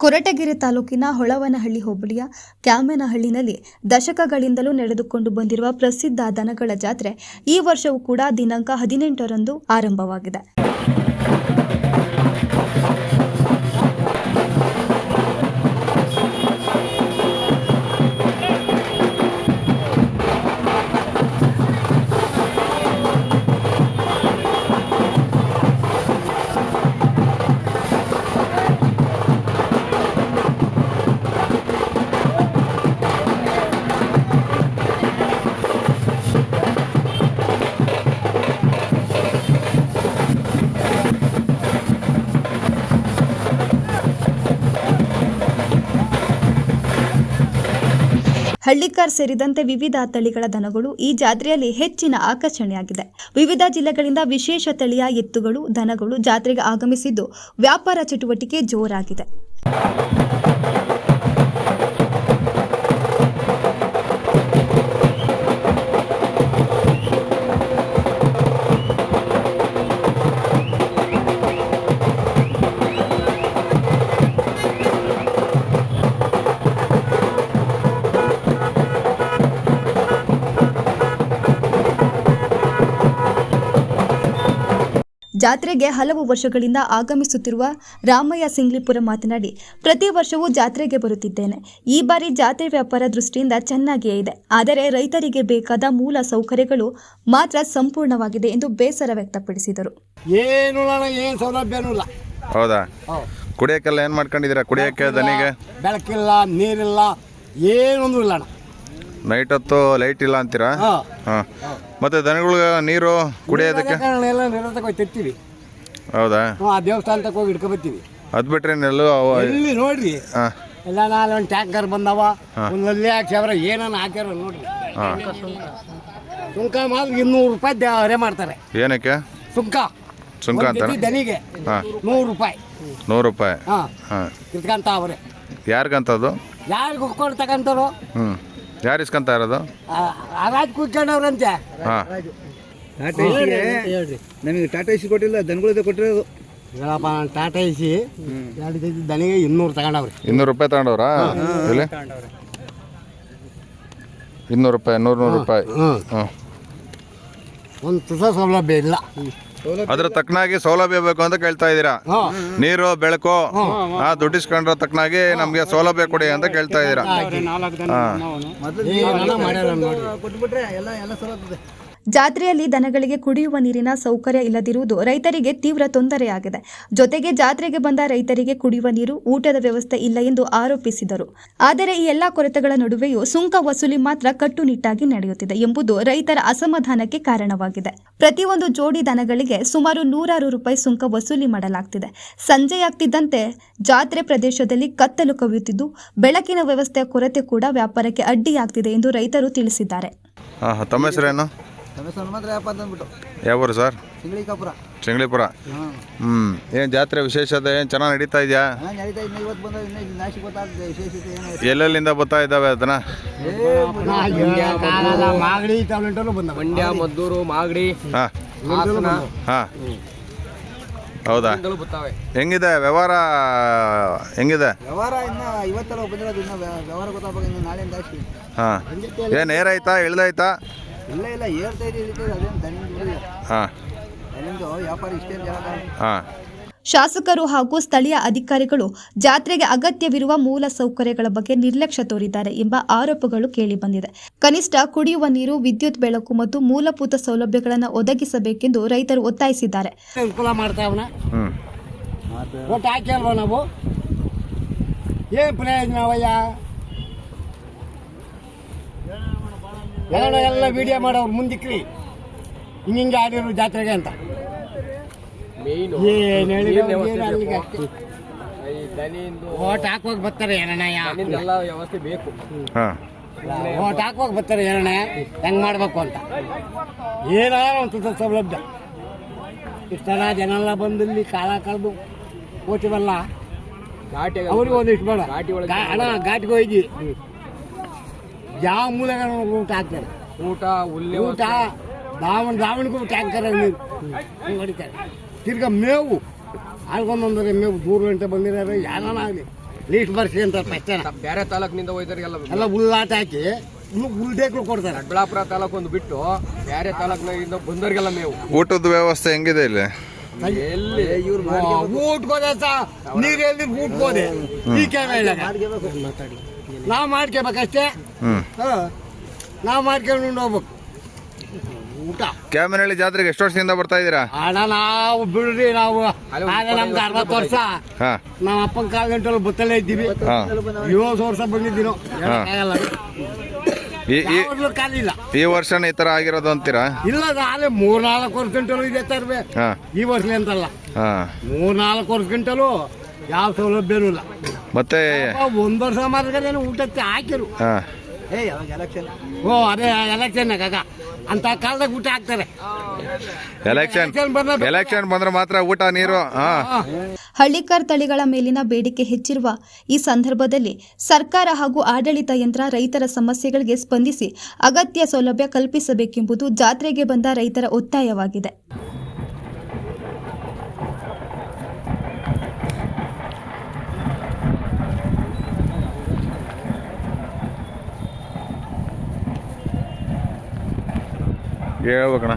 ಕೊರಟಗೆರೆ ತಾಲೂಕಿನ ಹೊಳವನಹಳ್ಳಿ ಹೋಬಳಿಯ ಕ್ಯಾಮೇನಹಳ್ಳಿನಲ್ಲಿ ದಶಕಗಳಿಂದಲೂ ನಡೆದುಕೊಂಡು ಬಂದಿರುವ ಪ್ರಸಿದ್ಧ ದನಗಳ ಜಾತ್ರೆ ಈ ವರ್ಷವೂ ಕೂಡ ದಿನಾಂಕ ಹದಿನೆಂಟರಂದು ಆರಂಭವಾಗಿದೆ. ಹಳ್ಳಿಕಾರ್ ಸೇರಿದಂತೆ ವಿವಿಧ ತಳಿಗಳ ದನಗಳು ಈ ಜಾತ್ರೆಯಲ್ಲಿ ಹೆಚ್ಚಿನ ಆಕರ್ಷಣೆಯಾಗಿದೆ. ವಿವಿಧ ಜಿಲ್ಲೆಗಳಿಂದ ವಿಶೇಷ ತಳಿಯ ಎತ್ತುಗಳು, ದನಗಳು ಜಾತ್ರೆಗೆ ಆಗಮಿಸಿದ್ದು ವ್ಯಾಪಾರ ಚಟುವಟಿಕೆ ಜೋರಾಗಿದೆ. ಜಾತ್ರೆಗೆ ಹಲವು ವರ್ಷಗಳಿಂದ ಆಗಮಿಸುತ್ತಿರುವ ರಾಮಯ್ಯ ಸಿಂಗ್ಲಿಪುರ ಮಾತನಾಡಿ ಪ್ರತಿ ವರ್ಷವೂ ಜಾತ್ರೆಗೆ ಬರುತ್ತಿದ್ದೇನೆ. ಈ ಬಾರಿ ಜಾತ್ರೆ ವ್ಯಾಪಾರ ದೃಷ್ಟಿಯಿಂದ ಚೆನ್ನಾಗಿಯೇ ಇದೆ. ಆದರೆ ರೈತರಿಗೆ ಬೇಕಾದ ಮೂಲ ಸೌಕರ್ಯಗಳು ಮಾತ್ರ ಸಂಪೂರ್ಣವಾಗಿದೆ ಎಂದು ಬೇಸರ ವ್ಯಕ್ತಪಡಿಸಿದರು. ಏನು ಏನು ಸೌಲಭ್ಯನೂ ಇಲ್ಲ. ಹೌದಾ? ಕುಡಿಯಕ್ಕೆಲ್ಲ ಏನು ಮಾಡ್ಕೊಂಡಿದ್ದೀರಾ? ಕುಡಿಯಕ್ಕೆ ದನಿಗೆ? ಬೆಳಕಿಲ್ಲ ನೀರಿಲ್ಲ ಏನೊಂದು ಇಲ್ಲ ಅಣ್ಣ. ನೈಟ್ ಹೊತ್ತು ಲೈಟ್ ಇಲ್ಲ ಅಂತೀರಾ? ಹಾಂ. ಮತ್ತು ದನಗಳಿಗೆ ನೀರು ಕುಡಿಯೋದಕ್ಕೆ? ಎಲ್ಲ ನಿರಂತರವಾಗಿ ಹೋಗಿ ತೆಗ್ತೀವಿ ಹೌದಾ? ನಾವು ಆ ದೇವಸ್ಥಾನ ಹೋಗಿ ಇಟ್ಕೊಬತ್ತೀವಿ ಅದು ಬಿಟ್ರೆ ಅವು ಎಲ್ಲಿ ನೋಡ್ರಿ? ಹಾಂ. ಎಲ್ಲ ನಾಳೆ ಒಂದು ಟ್ಯಾಂಕರ್ ಬಂದವ. ಒಂದು ನಲ್ಲಿ ಹಾಕ್ಸ್ಯಾವ್ರ ಏನನ್ನ ಹಾಕ್ಯಾರ ನೋಡ್ರಿ. ಸುಂಕ ಮಾತ್ರ ಇನ್ನೂರು ರೂಪಾಯಿ ದ- ಹೊರೆ ಮಾಡ್ತಾರೆ. ಏನಕ್ಕೆ? ಸುಂಕ. ಸುಂಕ ಅಂತ ಅಂತಾನ? ಜೊತೆ ದನಿಗೆ ಹಾಂ. ನೂರು ರೂಪಾಯಿ. ನೂರು ರೂಪಾಯಿ? ಹಾಂ. ಹಾಂ. ಇಟ್ಕಂತ ಅವ್ರೆ ಯಾರಿಗಂತದ್ದು? ಯಾರಿಗೆ ಕೊಟ್ಟು ತಗೊಂತಾರೋ ಹ್ಞೂ ಯಾರು ಇಸ್ಕೊಂತ ಇರೋದು? ರಾಜ್ ಕುತ್ಕೊಂಡವ್ರಂತೆ ಹಾಂ. ಟಾಟಾ ನಮಗೆ ಟಾಟಾ ಇಸಿ ಕೊಟ್ಟಿಲ್ಲ ದನಗಳದೇ ಕೊಟ್ಟಿರೋದು. ಹೇಳಪ್ಪ ನಾನು ಟಾಟಾ ಇಸಿ ಎರಡು ಜೊತೆ ದನಿಗೆ ಇನ್ನೂರು ತಗೊಂಡವ್ರಿ. ಇನ್ನೂರು ರೂಪಾಯಿ ತಗೊಂಡವ್ರಾ? ಇಲ್ಲಿ ಇನ್ನೂರು ರೂಪಾಯಿ ನೂರು ನೂರು ರೂಪಾಯಿ. ಹ್ಞೂ ಹ್ಞೂ ಒಂದು ತುಸ ಸೌಲಭ್ಯ ಇಲ್ಲ. ಅದ್ರ ತಕ್ಕನಾಗಿ ಸೌಲಭ್ಯ ಬೇಕು ಅಂತ ಕೇಳ್ತಾ ಇದ್ದೀರಾ? ನೀರು ಬೆಳಕು ಆ ದುಡ್ಡಿಸ್ಕೊಂಡ್ರ ತಕ್ಕನಾಗಿ ನಮಗೆ ಸೌಲಭ್ಯ ಕೊಡಿ ಅಂತ ಕೇಳ್ತಾ ಇದ್ದೀರಾ? ಮೊದಲು ಜಾತ್ರೆಯಲ್ಲಿ ದನಗಳಿಗೆ ಕುಡಿಯುವ ನೀರಿನ ಸೌಕರ್ಯ ಇಲ್ಲದಿರುವುದು ರೈತರಿಗೆ ತೀವ್ರ ತೊಂದರೆಯಾಗಿದೆ. ಜೊತೆಗೆ ಜಾತ್ರೆಗೆ ಬಂದ ರೈತರಿಗೆ ಕುಡಿಯುವ ನೀರು, ಊಟದ ವ್ಯವಸ್ಥೆ ಇಲ್ಲ ಎಂದು ಆರೋಪಿಸಿದರು. ಆದರೆ ಈ ಎಲ್ಲಾ ಕೊರತೆಗಳ ನಡುವೆಯೂ ಸುಂಕ ವಸೂಲಿ ಮಾತ್ರ ಕಟ್ಟುನಿಟ್ಟಾಗಿ ನಡೆಯುತ್ತಿದೆ ಎಂಬುದು ರೈತರ ಅಸಮಾಧಾನಕ್ಕೆ ಕಾರಣವಾಗಿದೆ. ಪ್ರತಿಯೊಂದು ಜೋಡಿ ದನಗಳಿಗೆ ಸುಮಾರು ನೂರಾರು ರೂಪಾಯಿ ಸುಂಕ ವಸೂಲಿ ಮಾಡಲಾಗ್ತಿದೆ. ಸಂಜೆಯಾಗ್ತಿದ್ದಂತೆ ಜಾತ್ರೆ ಪ್ರದೇಶದಲ್ಲಿ ಕತ್ತಲು ಕವಿಯುತ್ತಿದ್ದು, ಬೆಳಕಿನ ವ್ಯವಸ್ಥೆಯ ಕೊರತೆ ಕೂಡ ವ್ಯಾಪಾರಕ್ಕೆ ಅಡ್ಡಿಯಾಗ್ತಿದೆ ಎಂದು ರೈತರು ತಿಳಿಸಿದ್ದಾರೆ. ತಮ್ಮ ಹೆಸರೇನು? ರಮೇಶ್ ಹನುಮಂತರ ಯಾಪ ಅಂದ್ಬಿಟ್ಟು ಯಾವೂರು ಸರ್? ಚಿಂಗ್ಳಿಪುರ. ಹಾಂ. ಹ್ಞೂ ಏನು ಜಾತ್ರೆ ವಿಶೇಷತೆ ಏನು ಚೆನ್ನಾಗಿ ನಡೀತಾ ಇದೆಯಾ? ಹಾಂ ನಡೀತಾ ಇನ್ನು ಇವತ್ತು ಬಂದ ಇನ್ನು ನಾಶಿ ಗೊತ್ತಾಗ್ತದೆ ವಿಶೇಷತೆ ಏನು ಎಲ್ಲೆಲ್ಲಿಂದ ಬರ್ತಾ ಇದ್ದಾವೆ ಅದನ್ನ? ಮಾಗಡಿ ಟಾಬ್ಲೆಟಲ್ಲೂ ಬಂದ. ಮಂಡ್ಯ ಮದ್ದೂರು ಮಾಗಡಿ. ಹಾಂ. ಹಾಸನ. ಹಾಂ. ಹೌದಾ? ಇಂದಲೂ ಬರ್ತಾವೆ. ಹೆಂಗಿದೆ ವ್ಯವಹಾರ ಹೆಂಗಿದೆ? ವ್ಯವಹಾರ ಇನ್ನು ಇವತ್ತೆಲ್ಲ ಬಂದಿರೋದು ಇನ್ನು ವ್ಯವಹಾರ ಗೊತ್ತಾಗಬೇಕು ಇನ್ನು ನಾಳೆ ಜಾಸ್ತಿ ಹಾಂ. ಏನು ಏರಾಯ್ತಾ ಇಳ್ದಾಯ್ತಾ? ಇಲ್ಲ ಇಲ್ಲ ಏರ್ತಾ ಇದೆ ಇರ್ತದೆ ಅದೇನು ದನಿಂದು ಹಾಂ. ದನಿಂದು ವ್ಯಾಪಾರ ಇಷ್ಟೇ ಜಾಗ ಹಾಂ. ಶಾಸಕರು ಹಾಗೂ ಸ್ಥಳೀಯ ಅಧಿಕಾರಿಗಳು ಜಾತ್ರೆಗೆ ಅಗತ್ಯವಿರುವ ಮೂಲ ಸೌಕರ್ಯಗಳ ಬಗ್ಗೆ ನಿರ್ಲಕ್ಷ್ಯ ತೋರಿದ್ದಾರೆ ಎಂಬ ಆರೋಪಗಳು ಕೇಳಿಬಂದಿದೆ ಕನಿಷ್ಠ ಕುಡಿಯುವ ನೀರು ವಿದ್ಯುತ್ ಬೆಳಕು ಮತ್ತು ಮೂಲಭೂತ ಸೌಲಭ್ಯಗಳನ್ನು ಒದಗಿಸಬೇಕೆಂದು ರೈತರು ಒತ್ತಾಯಿಸಿದ್ದಾರೆ. ಅನುಕೂಲ ಮಾಡ್ತಾವನ ನಾವು? ಏನು ಪ್ರಯೋಜನ ಎಲ್ಲ ಎಲ್ಲ ವಿಡಿಯೋ ಮಾಡೋರು ಮುಂದಿಕ್ರಿ ಹಿಂಗೆ ಆಡಿರು ಜಾತ್ರೆಗೆ ಅಂತ. ಏನು ಹೇಳಿ ನೀರಿನ ವ್ಯವಸ್ಥೆ ಅಲ್ಲಿಗೆ ಬೇಕು. ಹಾಕ್ತಿ ಓಟ್ ಹಾಕುವಾಗ ಬರ್ತಾರೆ ಏನಣ್ಣಯ್ಯ ದನಿಂದೆಲ್ಲ ವ್ಯವಸ್ಥೆ ಬೇಕು. ಹಾಂ. ಓಟ್ ಹಾಕುವಾಗ ಬರ್ತಾರೆ ಏನಣ್ಣ ಹೆಂಗ್ ಮಾಡ್ಬೇಕು ಅಂತ. ಏನಾರ ಒಂದು ಸೌಲಭ್ಯ. ಇಷ್ಟೆಲ್ಲ ಜನ ಎಲ್ಲ ಬಂದು ಇಲ್ಲಿ ಕಾಲ ಕಳೆದು ಓಟಿವಲ್ಲ? ಅವ್ರಿಗೆ ಒಂದಿಷ್ಟು ಬೇಡ. ಅಣ್ಣ ಘಾಟಿಗೆ ಹೋಗಿ. ಯಾವ ಮೂಲಕ ಊಟ ಹಾಕ್ತಾರೆ? ಊಟ ಹುಲ್ಲಿ ಊಟ ದಾವಣ ದಾವಣಿಗೂ ಟ್ಯಾಂಕರ್ ನೀರು ಹಿಂಗ್ ಹೊಡಿತಾರೆ. ತಿರ್ಗಾ ಮೇವು. ಆಳ್ಕೊಂಬಂದ್ರೆ ಮೇವು ದೂರ ಗಂಟೆ ಬಂದಿದ್ದಾರೆ. ಯಾರನ್ನ ಆಗಲಿ. ಲೀಸ್ಟ್ ಬರ್ಸಿ ಅಂತ ಅಷ್ಟೇ ಬೇರೆ ತಾಲೂಕಿನಿಂದ ಹೋಯ್ತಾರೆ ಎಲ್ಲ ಹುಲ್ಲಾಟ ಹಾಕಿ ಇನ್ನು ಉಲ್ಡೇಕ್ಳು ಕೊಡ್ತಾರೆ. ದೊಡ್ಡಬಳ್ಳಾಪುರ ತಾಲೂಕು ಒಂದು ಬಿಟ್ಟು ಬೇರೆ ತಾಲೂಕಿನಿಂದ ಬಂದವರಿಗೆಲ್ಲ ಮೇವು. ಊಟದ ವ್ಯವಸ್ಥೆ ಹೆಂಗಿದೆ ಇಲ್ಲಿ? ಎಲ್ಲಿ? ಊಟ್ಕೋದೆ ನೀರು ಎಲ್ಲಿ ಊಟ್ಕೋದೆ ಪೀಕೆ ನಾವು ಮಾಡ್ಕೋಬೇಕಷ್ಟೇ. ನಾವು ಮಾಡ್ಕೊಂಡು ಹೋಗ್ಬೇಕು. ಊಟ. ಕ್ಯಾಮನಹಳ್ಳಿ ಜಾತ್ರೆಗೆ ಎಷ್ಟು ವರ್ಷದಿಂದ ಬರ್ತಾ ಇದ್ದೀರಾ? ಅಣ್ಣ ನಾವು ಬಿಡ್ರಿ ನಾವು ನಮ್ದು ಆಗ ಅರವತ್ತು ವರ್ಷ. ಹಾ. ನಮ್ಮ ಅಪ್ಪನ ಕಾಲ ಗಂಟಲು ಬತ್ತಲೇ ಇದ್ದೀವಿ. ಏಳು ವರ್ಷ ಬಂದಿದ್ದೀವಿ ಆಗಲ್ಲ. ಈ ವರ್ಷ ಕಾಲಿಲ್ಲ. ಈ ವರ್ಷ ಈ ತರ ಆಗಿರೋದು ಅಂತೀರಾ? ಇಲ್ಲ ಅದೇ ಮೂರ್ ನಾಲ್ಕು ವರ್ಷ ಗಂಟಲು ಇದೆ ತರ್ಬೇ ಈ ವರ್ಷ ಅಂತಲ್ಲ. ಹಾ. ಮೂರ್ ನಾಲ್ಕು ವರ್ಷ ಗಂಟಲು ಯಾವ ಸೌಲಭ್ಯ ಇಲ್ಲ. ಮತ್ತೆ ಅಪ್ಪ, ಒಂದ್ ವರ್ಷ ಮಾರ್ಗದೇನು ಊಟಕ್ಕೆ ಹಾಕಿರು. ಹಾ. ಓ ಅದೇ ಎಲೆಕ್ಷನ್ ಕಾಕ ಅಂತ ಕಾಲದಾಗ ಊಟ ಹಾಕ್ತಾರೆ. ಎಲೆಕ್ಷನ್ ಎಲೆಕ್ಷನ್ ಬಂದ್ರೆ ಮಾತ್ರ ಊಟ ನೀರು ಹಳ್ಳಿಕಾರ್ ತಳಿಗಳ ಮೇಲಿನ ಬೇಡಿಕೆ ಹೆಚ್ಚಿರುವ ಈ ಸಂದರ್ಭದಲ್ಲಿ ಸರ್ಕಾರ ಹಾಗೂ ಆಡಳಿತ ಯಂತ್ರ ರೈತರ ಸಮಸ್ಯೆಗಳಿಗೆ ಸ್ಪಂದಿಸಿ ಅಗತ್ಯ ಸೌಲಭ್ಯ ಕಲ್ಪಿಸಬೇಕೆಂಬುದು ಜಾತ್ರೆಗೆ ಬಂದ ರೈತರ ಒತ್ತಾಯವಾಗಿದೆ. ഏഴ് വെക്കണേ.